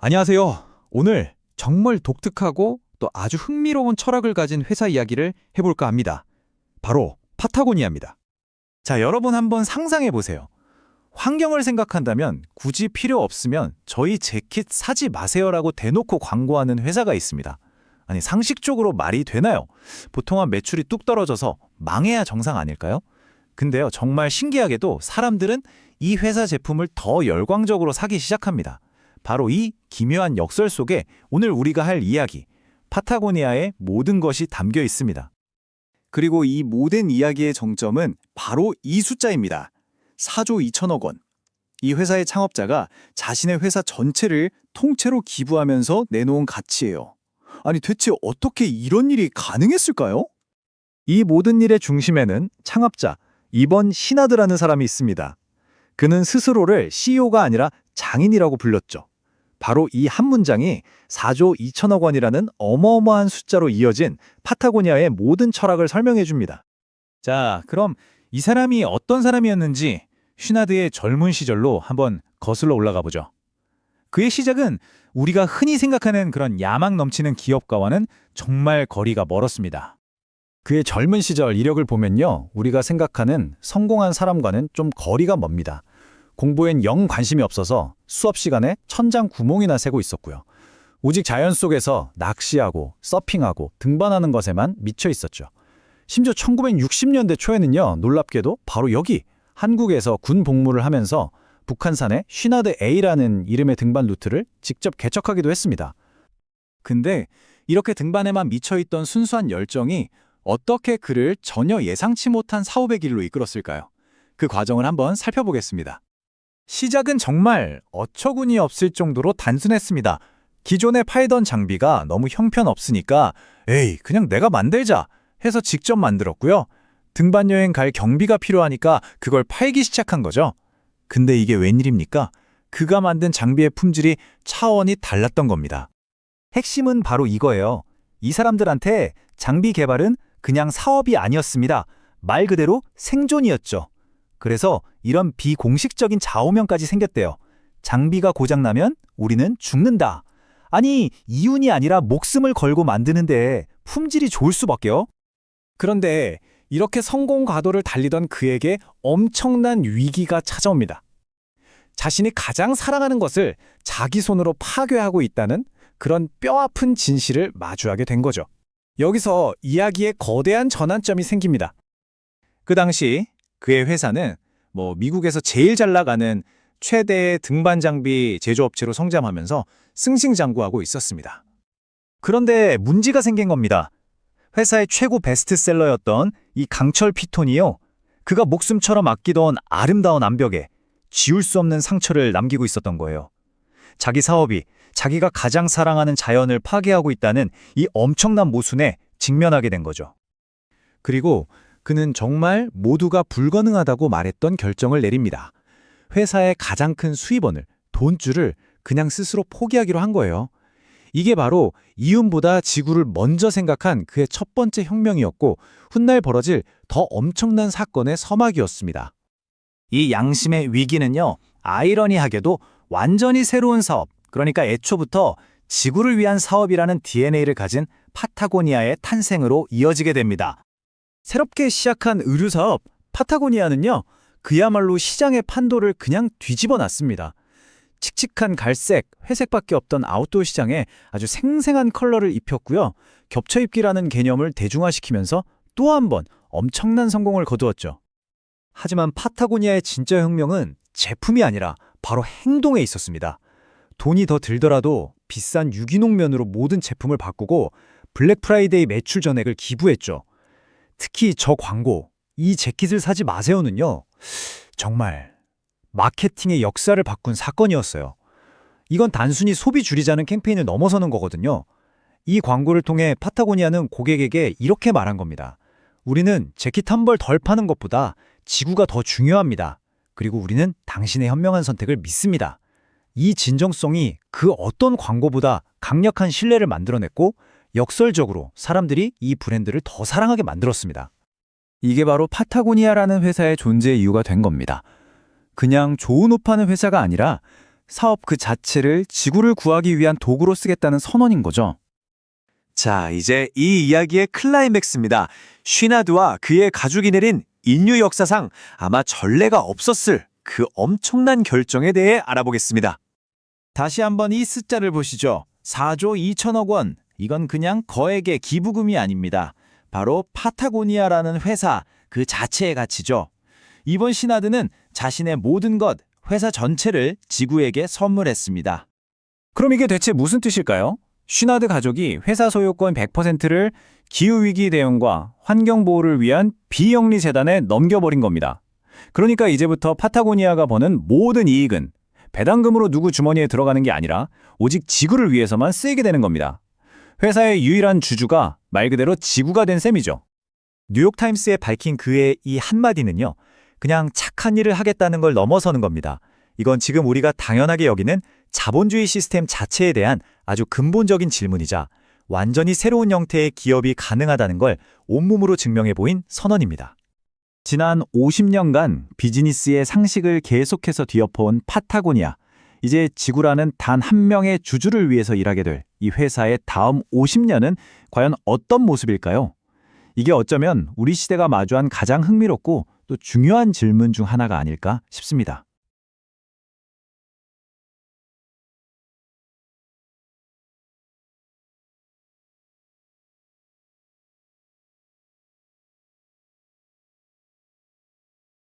안녕하세요. 오늘 정말 독특하고 또 아주 흥미로운 철학을 가진 회사 이야기를 해볼까 합니다. 바로 파타고니아입니다. 자, 여러분 한번 상상해 보세요. 환경을 생각한다면 굳이 필요 없으면 저희 재킷 사지 마세요라고 대놓고 광고하는 회사가 있습니다. 아니, 상식적으로 말이 되나요? 보통은 매출이 뚝 떨어져서 망해야 정상 아닐까요? 근데요, 정말 신기하게도 사람들은 이 회사 제품을 더 열광적으로 사기 시작합니다. 바로 이 기묘한 역설 속에 오늘 우리가 할 이야기, 파타고니아의 모든 것이 담겨 있습니다. 그리고 이 모든 이야기의 정점은 바로 이 숫자입니다. 4조 2천억 원. 이 회사의 창업자가 자신의 회사 전체를 통째로 기부하면서 내놓은 가치예요. 아니 대체 어떻게 이런 일이 가능했을까요? 이 모든 일의 중심에는 창업자 이번 시나드라는 사람이 있습니다. 그는 스스로를 CEO가 아니라 장인이라고 불렸죠. 바로 이 한 문장이 4조 2천억 원이라는 어마어마한 숫자로 이어진 파타고니아의 모든 철학을 설명해 줍니다. 자, 그럼 이 사람이 어떤 사람이었는지 슈나드의 젊은 시절로 한번 거슬러 올라가 보죠. 그의 시작은 우리가 흔히 생각하는 그런 야망 넘치는 기업가와는 정말 거리가 멀었습니다. 그의 젊은 시절 이력을 보면요. 우리가 생각하는 성공한 사람과는 좀 거리가 멉니다. 공부엔 영 관심이 없어서 수업 시간에 천장 구멍이나 새고 있었고요. 오직 자연 속에서 낚시하고 서핑하고 등반하는 것에만 미쳐 있었죠. 심지어 1960년대 초에는요, 놀랍게도 바로 여기 한국에서 군 복무를 하면서 북한산의 쉬나드 A라는 이름의 등반 루트를 직접 개척하기도 했습니다. 근데 이렇게 등반에만 미쳐있던 순수한 열정이 어떻게 그를 전혀 예상치 못한 사업의 길로 이끌었을까요? 그 과정을 한번 살펴보겠습니다. 시작은 정말 어처구니 없을 정도로 단순했습니다. 기존에 팔던 장비가 너무 형편없으니까 에이 그냥 내가 만들자 해서 직접 만들었고요. 등반 여행 갈 경비가 필요하니까 그걸 팔기 시작한 거죠. 근데 이게 웬일입니까? 그가 만든 장비의 품질이 차원이 달랐던 겁니다. 핵심은 바로 이거예요. 이 사람들한테 장비 개발은 그냥 사업이 아니었습니다. 말 그대로 생존이었죠. 그래서 이런 비공식적인 좌우명까지 생겼대요. 장비가 고장나면 우리는 죽는다. 아니, 이윤이 아니라 목숨을 걸고 만드는데 품질이 좋을 수밖에요? 그런데 이렇게 성공 과도를 달리던 그에게 엄청난 위기가 찾아옵니다. 자신이 가장 사랑하는 것을 자기 손으로 파괴하고 있다는 그런 뼈아픈 진실을 마주하게 된 거죠. 여기서 이야기에 거대한 전환점이 생깁니다. 그 당시 그의 회사는 뭐 미국에서 제일 잘 나가는 최대의 등반 장비 제조업체로 성장하면서 승승장구하고 있었습니다. 그런데 문제가 생긴 겁니다. 회사의 최고 베스트셀러였던 이 강철 피톤이요. 그가 목숨처럼 아끼던 아름다운 암벽에 지울 수 없는 상처를 남기고 있었던 거예요. 자기 사업이 자기가 가장 사랑하는 자연을 파괴하고 있다는 이 엄청난 모순에 직면하게 된 거죠. 그리고 그는 정말 모두가 불가능하다고 말했던 결정을 내립니다. 회사의 가장 큰 수입원을, 돈줄을 그냥 스스로 포기하기로 한 거예요. 이게 바로 이윤보다 지구를 먼저 생각한 그의 첫 번째 혁명이었고 훗날 벌어질 더 엄청난 사건의 서막이었습니다. 이 양심의 위기는요, 아이러니하게도 완전히 새로운 사업, 그러니까 애초부터 지구를 위한 사업이라는 DNA를 가진 파타고니아의 탄생으로 이어지게 됩니다. 새롭게 시작한 의류 사업 파타고니아는요, 그야말로 시장의 판도를 그냥 뒤집어 놨습니다. 칙칙한 갈색, 회색밖에 없던 아웃도어 시장에 아주 생생한 컬러를 입혔고요. 겹쳐 입기라는 개념을 대중화시키면서 또 한 번 엄청난 성공을 거두었죠. 하지만 파타고니아의 진짜 혁명은 제품이 아니라 바로 행동에 있었습니다. 돈이 더 들더라도 비싼 유기농면으로 모든 제품을 바꾸고 블랙 프라이데이 매출 전액을 기부했죠. 특히 저 광고, 이 재킷을 사지 마세요는요. 정말 마케팅의 역사를 바꾼 사건이었어요. 이건 단순히 소비 줄이자는 캠페인을 넘어서는 거거든요. 이 광고를 통해 파타고니아는 고객에게 이렇게 말한 겁니다. 우리는 재킷 한 벌 덜 파는 것보다 지구가 더 중요합니다. 그리고 우리는 당신의 현명한 선택을 믿습니다. 이 진정성이 그 어떤 광고보다 강력한 신뢰를 만들어냈고 역설적으로 사람들이 이 브랜드를 더 사랑하게 만들었습니다. 이게 바로 파타고니아라는 회사의 존재 이유가 된 겁니다. 그냥 좋은 옷 파는 회사가 아니라 사업 그 자체를 지구를 구하기 위한 도구로 쓰겠다는 선언인 거죠. 자, 이제 이 이야기의 클라이맥스입니다. 쉬나드와 그의 가족이 내린 인류 역사상 아마 전례가 없었을 그 엄청난 결정에 대해 알아보겠습니다. 다시 한번 이 숫자를 보시죠. 4조 2천억 원. 이건 그냥 거액의 기부금이 아닙니다. 바로 파타고니아라는 회사 그 자체의 가치죠. 이번 시나드는 자신의 모든 것, 회사 전체를 지구에게 선물했습니다. 그럼 이게 대체 무슨 뜻일까요? 쉬나드 가족이 회사 소유권 100%를 기후위기 대응과 환경보호를 위한 비영리 재단에 넘겨버린 겁니다. 그러니까 이제부터 파타고니아가 버는 모든 이익은 배당금으로 누구 주머니에 들어가는 게 아니라 오직 지구를 위해서만 쓰이게 되는 겁니다. 회사의 유일한 주주가 말 그대로 지구가 된 셈이죠. 뉴욕타임스에 밝힌 그의 이 한마디는요, 그냥 착한 일을 하겠다는 걸 넘어서는 겁니다. 이건 지금 우리가 당연하게 여기는 자본주의 시스템 자체에 대한 아주 근본적인 질문이자 완전히 새로운 형태의 기업이 가능하다는 걸 온몸으로 증명해 보인 선언입니다. 지난 50년간 비즈니스의 상식을 계속해서 뒤엎어온 파타고니아. 이제 지구라는 단 한 명의 주주를 위해서 일하게 될 이 회사의 다음 50년은 과연 어떤 모습일까요? 이게 어쩌면 우리 시대가 마주한 가장 흥미롭고 또 중요한 질문 중 하나가 아닐까 싶습니다.